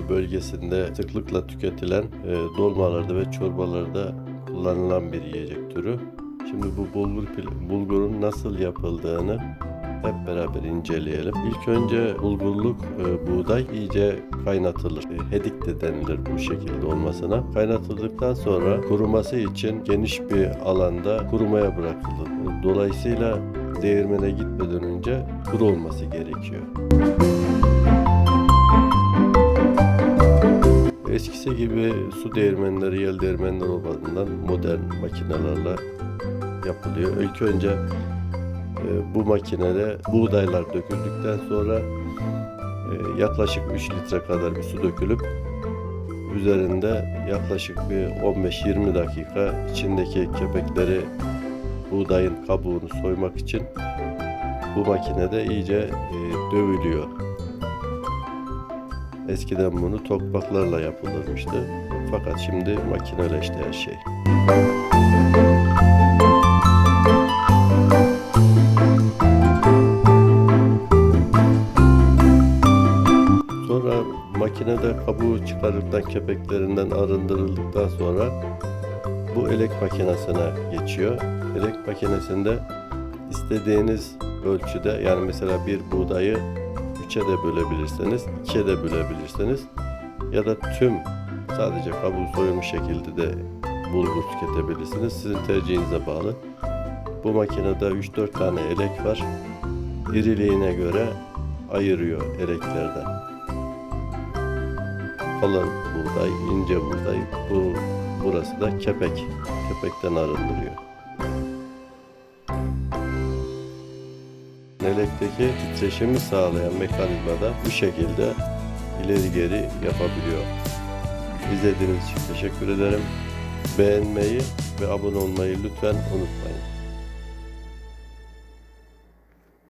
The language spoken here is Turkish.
Anadolu bölgesinde sıklıkla tüketilen e, dolmalarda ve çorbalarda kullanılan bir yiyecek türü. Şimdi bu bulgur bulgurun nasıl yapıldığını hep beraber inceleyelim. İlk önce bulgurluk e, buğday iyice kaynatılır. E, hedik de denilir bu şekilde olmasına. Kaynatıldıktan sonra kuruması için geniş bir alanda kurumaya bırakılır. Dolayısıyla değirmene gitmeden önce kuru olması gerekiyor. Eskisi gibi su değirmenleri, yel değirmenleri olmadığından modern makinelerle yapılıyor. İlk önce e, bu makinede buğdaylar döküldükten sonra e, yaklaşık 3 litre kadar bir su dökülüp üzerinde yaklaşık bir 15-20 dakika içindeki kepekleri buğdayın kabuğunu soymak için bu makinede iyice e, dövülüyor. Eskiden bunu tokmaklarla yapılırmıştı. Fakat şimdi makineleşti her şey. Sonra makinede kabuğu çıkarırken kepeklerinden arındırıldıktan sonra bu elek makinesine geçiyor. Elek makinesinde istediğiniz ölçüde yani mesela bir buğdayı üçe de bölebilirsiniz, ikiye de bölebilirsiniz ya da tüm sadece kabuğu soyulmuş şekilde de bulgur tüketebilirsiniz. Sizin tercihinize bağlı. Bu makinede 3-4 tane elek var. İriliğine göre ayırıyor eleklerden. Kalın buğday, ince buğday. Bu burası da kepek. Kepekten arındırıyor. Elekteki titreşimi sağlayan mekanizmada bu şekilde ileri geri yapabiliyor. İzlediğiniz için teşekkür ederim. Beğenmeyi ve abone olmayı lütfen unutmayın.